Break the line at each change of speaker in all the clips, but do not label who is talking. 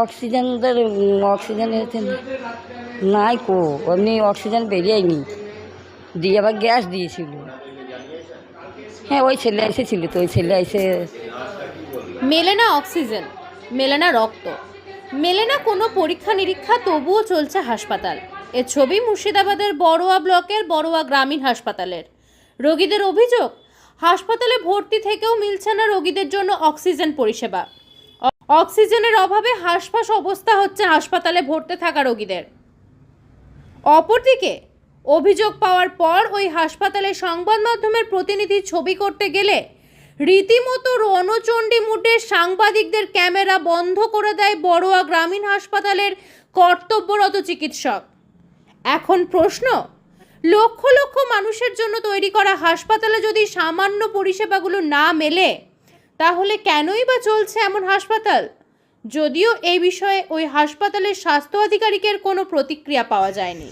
Oxygen oxygen এতে নাই কো এমনি অক্সিজেন বেরিয়েনি দিয়ে আবার গ্যাস দিয়েছিল। হ্যাঁ ওই ছেলে এসেছিল তো, ওই ছেলে এসে
মেলে না অক্সিজেন, মেলে না রক্ত, মেলে না কোনো পরীক্ষা নিরীক্ষা, তবুও চলছে হাসপাতাল। এ ছবি মুর্শিদাবাদের বড়োয়া ব্লকের বড়োয়া গ্রামীণ হাসপাতালের। রোগীদের অভিযোগ, হাসপাতালে ভর্তি থেকেও মিলছে না রোগীদের জন্য অক্সিজেন পরিষেবা। অক্সিজেনের অভাবে হাসফাস অবস্থা হচ্ছে হাসপাতালে ভর্তি থাকা রোগীদের। অপরদিকে, অভিযোগ পাওয়ার পর ওই হাসপাতালে সংবাদ মাধ্যমের প্রতিনিধি ছবি করতে গেলে রীতিমতো রণচণ্ডী মুডে সাংবাদিকদের ক্যামেরা বন্ধ করে দেয় বড়োয়া গ্রামীণ হাসপাতালের কর্তব্যরত চিকিৎসক। এখন প্রশ্ন, লক্ষ লক্ষ মানুষের জন্য তৈরি করা হাসপাতালে যদি সামান্য পরিষেবাগুলো না মেলে তাহলে কেনই বা চলছে এমন হাসপাতাল যদিও এই বিষয়ে ওই হাসপাতালের স্বাস্থ্য আধিকারিকের কোনো প্রতিক্রিয়া পাওয়া যায়নি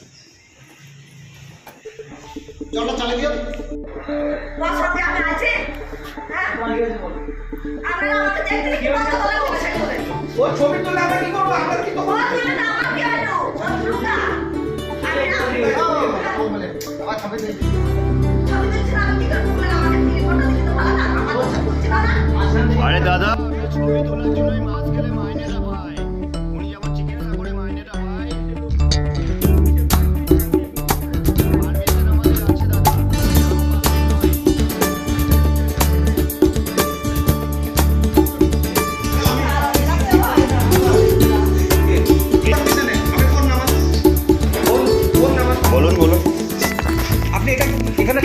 মাছ খেলে মাইনেটা পায় উনি যেমন বলুন বলুন।
আপনি এটা এখানে